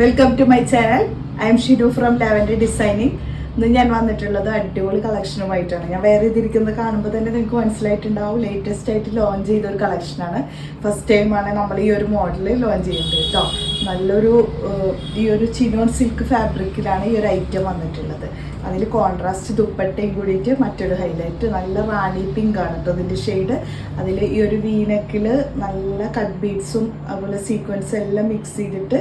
Welcome to my channel I'm Shidu from lavender designing ഇന്ന് ഞാൻ വന്നിട്ടുള്ളത് അടിപൊളി കളക്ഷനുമായിട്ടാണ് ഞാൻ വേറെ ഇതിരിക്കുന്നത് കാണുമ്പോൾ തന്നെ നിങ്ങൾക്ക് മനസ്സിലായിട്ടുണ്ടാവും. ലേറ്റസ്റ്റ് ആയിട്ട് ലോഞ്ച് ചെയ്ത ഒരു കളക്ഷനാണ് ഫസ്റ്റ് ടൈമാണ് നമ്മൾ ഈ ഒരു മോഡൽ ലോഞ്ച് ചെയ്യുന്നത് കേട്ടോ. നല്ലൊരു ഈ ഒരു ചിനോൺ സിൽക്ക് ഫാബ്രിക്കിലാണ് ഈ ഒരു ഐറ്റം വന്നിട്ടുള്ളത്. അതിൽ കോൺട്രാസ്റ്റ് ദുപ്പട്ടയും കൂടിയിട്ട് മറ്റൊരു ഹൈലൈറ്റ് നല്ല റാണി പിങ്ക് ആണ് കേട്ടോ അതിന്റെ ഷെയ്ഡ് അതിൽ ഈ ഒരു വീനക്കിൽ നല്ല കട്ട് ബീഡ്സും അതുപോലെ സീക്വൻസ് എല്ലാം മിക്സ് ചെയ്തിട്ട്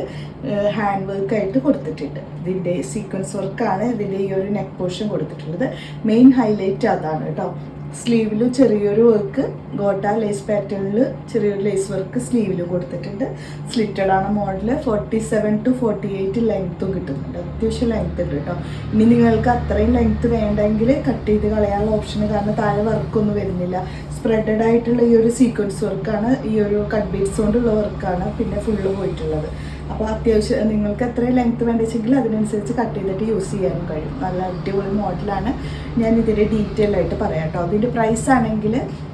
ഹാൻഡ് വർക്ക് ആയിട്ട് കൊടുത്തിട്ടുണ്ട്. ഇതിന്റെ സീക്വൻസ് വർക്കാണ് ഇതിന്റെ ഈ ഒരു നെക്ക് പോർഷൻ കൊടുത്തിട്ടുള്ളത്. മെയിൻ ഹൈലൈറ്റ് അതാണ് കേട്ടോ സ്ലീവിലും ചെറിയൊരു വർക്ക് ഗോട്ട ലേസ് പാറ്റേണിൽ ചെറിയൊരു ലേസ് വർക്ക് സ്ലീവിൽ കൊടുത്തിട്ടുണ്ട്. സ്ലിറ്റഡ് ആണ് model forty seven to forty eight ലെങ്ത്തും കിട്ടുന്നുണ്ട്. അത്യാവശ്യം ലെങ്ത് ഉണ്ട് കേട്ടോ ഇനി നിങ്ങൾക്ക് അത്രയും ലെങ്ത്ത് വേണ്ടെങ്കിൽ കട്ട് ചെയ്ത് കളയാനുള്ള ഓപ്ഷൻ കാരണം താഴെ വർക്കൊന്നും വരുന്നില്ല. സ്പ്രെഡഡ് ആയിട്ടുള്ള ഈ ഒരു സീക്വൻസ് വർക്കാണ് ഈ ഒരു കട്ട് ബീറ്റ്സ് കൊണ്ടുള്ള വർക്കാണ് പിന്നെ ഫുള്ള് പോയിട്ടുള്ളത്. അപ്പോൾ അത്യാവശ്യം നിങ്ങൾക്ക് എത്ര ലെങ്ത് വേണ്ടെങ്കിൽ അതിനനുസരിച്ച് കട്ട് ചെയ്തിട്ട് യൂസ് ചെയ്യാനും കഴിയും. നല്ല അടിപൊളി മോഡലാണ് ഞാൻ ഇതിന്റെ ഡീറ്റെയിൽ ആയിട്ട് പറയാം കേട്ടോ. അതിന്റെ പ്രൈസ് ആണെങ്കിൽ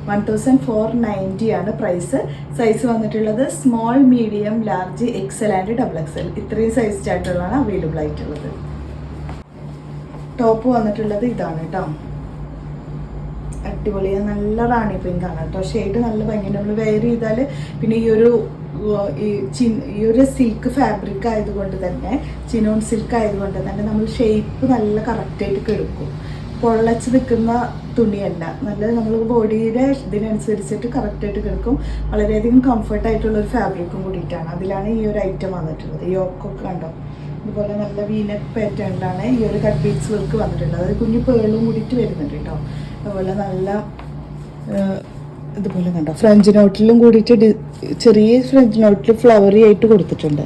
വൺ തൗസൻഡ് ഫോർ നയന്റി ആണ് പ്രൈസ് സൈസ് വന്നിട്ടുള്ളത് small medium large XL and double XL ഇത്രയും സൈസ് ചാർട്ടുകളാണ് അവൈലബിൾ ആയിട്ടുള്ളത്. ടോപ്പ് വന്നിട്ടുള്ളത് ഇതാണ് കേട്ടോ. അടിപൊളിയാണ് നല്ല റാണി പിങ്ക് ആണ് കേട്ടോ. ഷെയ്ഡ് നല്ല ഭംഗിയുണ്ട്. നമ്മൾ വെയർ ചെയ്താൽ പിന്നെ ഈ ഒരു ഈ ഒരു സിൽക്ക് ഫാബ്രിക് ആയതുകൊണ്ട് തന്നെ ചിനോൺ സിൽക്ക് ആയതുകൊണ്ട് തന്നെ നമ്മൾ ഷേപ്പ് നല്ല കറക്റ്റായിട്ട് കെടുക്കും. പൊള്ളച്ച് നിൽക്കുന്ന തുണിയല്ല. നല്ല നമ്മൾ ബോഡിയുടെ ഇതിനനുസരിച്ചിട്ട് കറക്റ്റായിട്ട് കിടക്കും. വളരെയധികം കംഫർട്ടായിട്ടുള്ള ഒരു ഫാബ്രിക്കും കൂടിയിട്ടാണ്. അതിലാണ് ഈ ഒരു ഐറ്റം വന്നിട്ടുള്ളത്. യോക്കൊക്കെ കണ്ടോ? അതുപോലെ നല്ല വീനക്ക് പാറ്റേണിലാണ് ഈ ഒരു കട്ട് ബീറ്റ്സ് വർക്ക് വന്നിട്ടുള്ളത്. അത് കുഞ്ഞു പേളും കൂടിയിട്ട് വരുന്നുണ്ട് കേട്ടോ. അതുപോലെ നല്ല ഇതുപോലെ കണ്ടോ? ഫ്രഞ്ച് നോട്ടിലും കൂടിയിട്ട് ചെറിയ ഫ്രഞ്ച് നോട്ടിൽ ഫ്ലവറി ആയിട്ട് കൊടുത്തിട്ടുണ്ട്.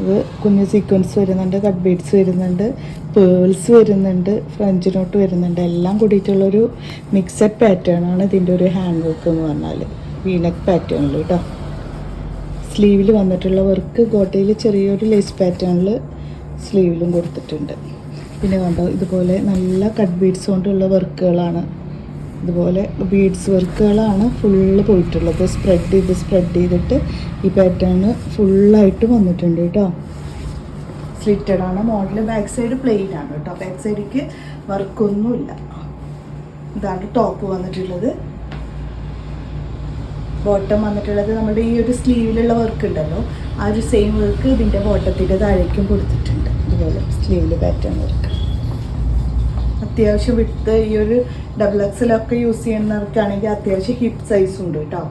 അത് കുഞ്ഞ് സീക്വൻസ് വരുന്നുണ്ട് കട്ട് ബീഡ്സ് വരുന്നുണ്ട് പേൾസ് വരുന്നുണ്ട് ഫ്രഞ്ച് നോട്ട് വരുന്നുണ്ട്. എല്ലാം കൂടിയിട്ടുള്ളൊരു മിക്സഡ് പാറ്റേൺ ആണ് ഇതിന്റെ ഒരു ഹാൻഡ് വർക്ക് എന്ന് പറഞ്ഞാൽ വീനക്ക് പാറ്റേണിൽ കേട്ടോ സ്ലീവിൽ വന്നിട്ടുള്ള വർക്ക് ഗോട്ടയിൽ ചെറിയൊരു ലേസ് പാറ്റേണിൽ സ്ലീവിലും കൊടുത്തിട്ടുണ്ട്. പിന്നെ കണ്ടോ? ഇതുപോലെ നല്ല കട്ട് ബീഡ്സ് കൊണ്ടുള്ള വർക്കുകളാണ് ഇതുപോലെ ബീഡ്സ് വർക്കുകളാണ് ഫുള്ള് പോയിട്ടുള്ളത്. സ്പ്രെഡ് ചെയ്ത് സ്പ്രെഡ് ചെയ്തിട്ട് ഈ പാറ്റേൺ ഫുള്ളായിട്ട് വന്നിട്ടുണ്ട് കേട്ടോ. സ്ലിറ്റഡ് ആണ്. മോഡൽ ബാക്ക് സൈഡ് പ്ലെയിൻ ആണ് കേട്ടോ. ബാക്ക് സൈഡിക്ക് വർക്കൊന്നുമില്ല ഇതാണ് ടോപ്പ് വന്നിട്ടുള്ളത്. ബോട്ടം വന്നിട്ടുള്ളത് നമ്മുടെ ഈ ഒരു സ്ലീവിലുള്ള വർക്ക് ഉണ്ടല്ലോ. ആ ഒരു സെയിം വർക്ക് ഇതിന്റെ ബോട്ടത്തിന്റെ താഴേക്കും കൊടുത്തിട്ടുണ്ട്. ഇതുപോലെ സ്ലീവിൽ പാറ്റേൺ വർക്ക് അത്യാവശ്യം വിട്ട് ഈ ഒരു ഡബിൾ എക്സലൊക്കെ യൂസ് ചെയ്യുന്നവർക്കാണെങ്കിൽ അത്യാവശ്യം ഹിപ്പ് സൈസ് ഉണ്ട് കേട്ടോ.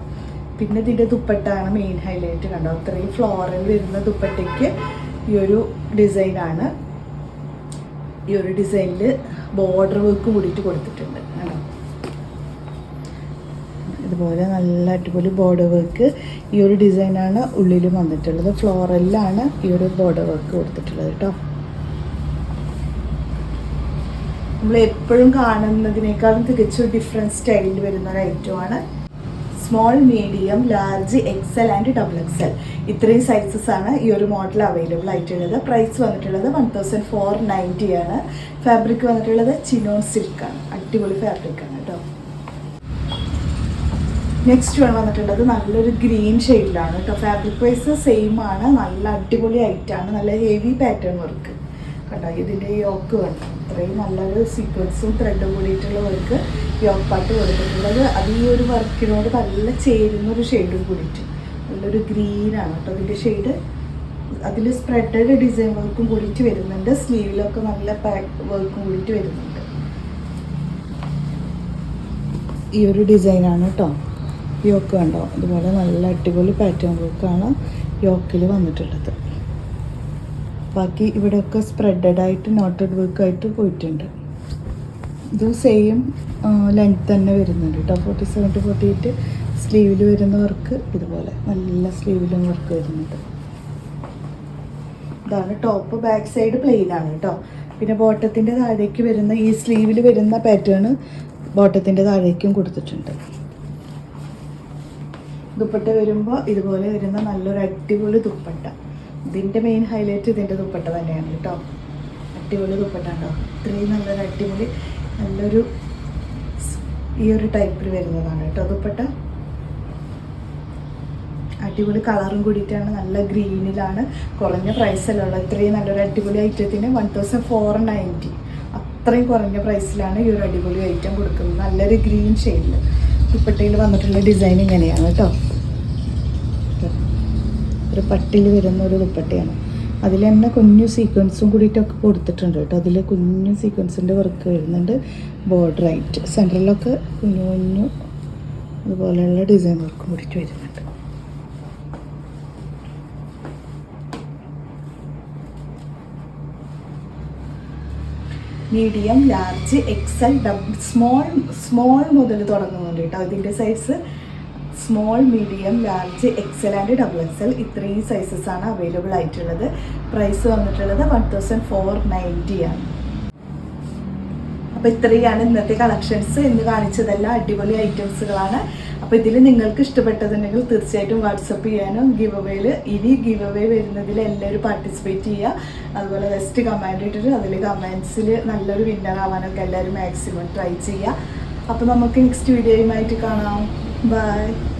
പിന്നെ ഇതിന്റെ ദുപ്പട്ടാണ് മെയിൻ ഹൈലൈറ്റ് കണ്ടോ? അത്രയും ഫ്ലോറൽ വരുന്ന ദുപ്പട്ടയ്ക്ക് ഈ ഒരു ഡിസൈനാണ് ഈ ഒരു ഡിസൈനിൽ ബോർഡർ വർക്ക് കൂടിയിട്ട് കൊടുത്തിട്ടുണ്ട് കണ്ടോ? ഇതുപോലെ നല്ല അടിപൊളി ബോർഡർ വർക്ക് ഈ ഒരു ഡിസൈനാണ് ഉള്ളിലും വന്നിട്ടുള്ളത്. ഫ്ലോറലിലാണ് ഈ ഒരു ബോർഡർ വർക്ക് കൊടുത്തിട്ടുള്ളത് കേട്ടോ. നമ്മൾ എപ്പോഴും കാണുന്നതിനേക്കാളും തികച്ചും ഡിഫറെന്റ് സ്റ്റൈലിൽ വരുന്ന ഒരു ഐറ്റമാണ് small medium large XL and double XL ഇത്രയും സൈസസ് ആണ് ഈ ഒരു മോഡൽ അവൈലബിൾ ആയിട്ടുള്ളത്. പ്രൈസ് വന്നിട്ടുള്ളത് വൺ തൗസൻഡ് ഫോർ നയന്റി ആണ്. ഫാബ്രിക് വന്നിട്ടുള്ളത് ചിനോൺ സിൽക്ക് ആണ്. അടിപൊളി ഫാബ്രിക് ആണ് കേട്ടോ നെക്സ്റ്റ് വൺ വന്നിട്ടുള്ളത് നല്ലൊരു ഗ്രീൻ ഷെയ്ഡിലാണ് കേട്ടോ ഫാബ്രിക് വൈസ് സെയിം ആണ്. നല്ല അടിപൊളി ഐറ്റാണ് നല്ല ഹെവി പാറ്റേൺ വർക്ക് കണ്ടോ? ഇതിന്റെ യോക്ക് വേണം അത്രയും നല്ലൊരു സീക്വൻസും ത്രെഡും കൂടിയിട്ടുള്ള വർക്ക് യോക്ക് പാട്ട് കൊടുത്തിട്ടുള്ളത്. അത് ഈ ഒരു വർക്കിനോട് നല്ല ചേരുന്ന ഒരു ഷെയ്ഡും കൂടിയിട്ട്. നല്ലൊരു ഗ്രീനാണ് കേട്ടോ അതിന്റെ ഷെയ്ഡ് അതിൽ സ്പ്രെഡഡ് ഡിസൈൻ വർക്കും കൂടിയിട്ട് വരുന്നുണ്ട്. സ്ലീവിലൊക്കെ നല്ല പാക്ക് വർക്കും കൂടിയിട്ട് വരുന്നുണ്ട്. ഈ ഒരു ഡിസൈനാണ് കേട്ടോ യോക്ക് കണ്ടോ? അതുപോലെ നല്ല അടിപൊളി പാറ്റേൺ വർക്കാണ് യോക്കിൽ വന്നിട്ടുള്ളത്. ബാക്കി ഇവിടെയൊക്കെ സ്പ്രെഡഡ് ആയിട്ട് നോട്ടഡ് വർക്കായിട്ട് പോയിട്ടുണ്ട്. ഇത് സെയിം ലെങ്ത് തന്നെ വരുന്നുണ്ട് കേട്ടോ forty seven to forty eight സ്ലീവിൽ വരുന്ന വർക്ക് ഇതുപോലെ. നല്ല സ്ലീവിലും വർക്ക് വരുന്നുണ്ട്. ഇതാണ് ടോപ്പ് ബാക്ക് സൈഡ് പ്ലെയിൻ ആണ് കേട്ടോ പിന്നെ ബോട്ടത്തിന്റെ താഴേക്ക് വരുന്ന ഈ സ്ലീവിൽ വരുന്ന പാറ്റേൺ ബോട്ടത്തിന്റെ താഴേക്കും കൊടുത്തിട്ടുണ്ട്. ദുപ്പട്ട വരുമ്പോൾ ഇതുപോലെ വരുന്ന നല്ലൊരു അടിപൊളി ദുപ്പട്ട. ഇതിന്റെ മെയിൻ ഹൈലൈറ്റ് ഇതിന്റെ ദുപ്പട്ട തന്നെയാണ് കേട്ടോ. അടിപൊളി ദുപ്പട്ട ഉണ്ടോ ഇത്രയും നല്ലൊരു അടിപൊളി നല്ലൊരു ഈ ഒരു ടൈപ്പിൽ വരുന്നതാണ് കേട്ടോ ദുപ്പട്ട. അടിപൊളി കളറും കൂടിയിട്ടാണ് നല്ല ഗ്രീനിലാണ് കുറഞ്ഞ പ്രൈസല്ലേ ഉള്ളത് ഇത്രയും നല്ലൊരു അടിപൊളി ഐറ്റത്തിന് വൺ തൗസൻഡ് ഫോർ നയന്റി അത്രയും കുറഞ്ഞ പ്രൈസിലാണ് ഈ ഒരു അടിപൊളി ഐറ്റം കൊടുക്കുന്നത്. നല്ലൊരു ഗ്രീൻ ഷെയ്ഡിൽ ദുപ്പട്ടയിൽ വന്നിട്ടുള്ള ഡിസൈൻ ഇങ്ങനെയാണ് കേട്ടോ. ഒരു പട്ടിൽ വരുന്ന ഒരു ദുപ്പട്ടയാണ്. അതിൽ തന്നെ കുഞ്ഞു സീക്വൻസും കൂടിയിട്ടൊക്കെ കൊടുത്തിട്ടുണ്ട് കേട്ടോ. അതിൽ കുഞ്ഞു സീക്വൻസിന്റെ വർക്ക് വരുന്നുണ്ട്. ബോർഡർ ആയിട്ട് സെന്ററിലൊക്കെ കുഞ്ഞു കുഞ്ഞു അതുപോലെയുള്ള ഡിസൈൻ വർക്കും കൂടിയിട്ട് വരുന്നുണ്ട്. Medium large XL double small small മുതൽ തുടങ്ങുന്നുണ്ട് കേട്ടോ. അതിന്റെ size small medium large XL and double XL ഇത്രയും സൈസസ് ആണ് അവൈലബിൾ ആയിട്ടുള്ളത്. പ്രൈസ് വന്നിട്ടുള്ളത് വൺ തൗസൻഡ് ഫോർ നയന്റി ആണ്. അപ്പോൾ ഇത്രയാണ് ഇന്നത്തെ കളക്ഷൻസ് എന്ന് കാണിച്ചതെല്ലാം അടിപൊളി ഐറ്റംസുകളാണ് അപ്പോൾ ഇതിൽ നിങ്ങൾക്ക് ഇഷ്ടപ്പെട്ടതുണ്ടെങ്കിൽ തീർച്ചയായിട്ടും വാട്സപ്പ് ചെയ്യാനും ഗിവ് അവേയിൽ ഇനി ഗിവ് അവേ വരുന്നതിൽ എല്ലാവരും പാർട്ടിസിപ്പേറ്റ് ചെയ്യുക. അതുപോലെ ജസ്റ്റ് കമന്റ് ഇട്ടിട്ട് അതിൽ കമൻസിൽ നല്ലൊരു വിന്നർ ആവാനൊക്കെ എല്ലാവരും മാക്സിമം ട്രൈ ചെയ്യുക. അപ്പോൾ നമുക്ക് നെക്സ്റ്റ് വീഡിയോയുമായിട്ട് കാണാം. Bye.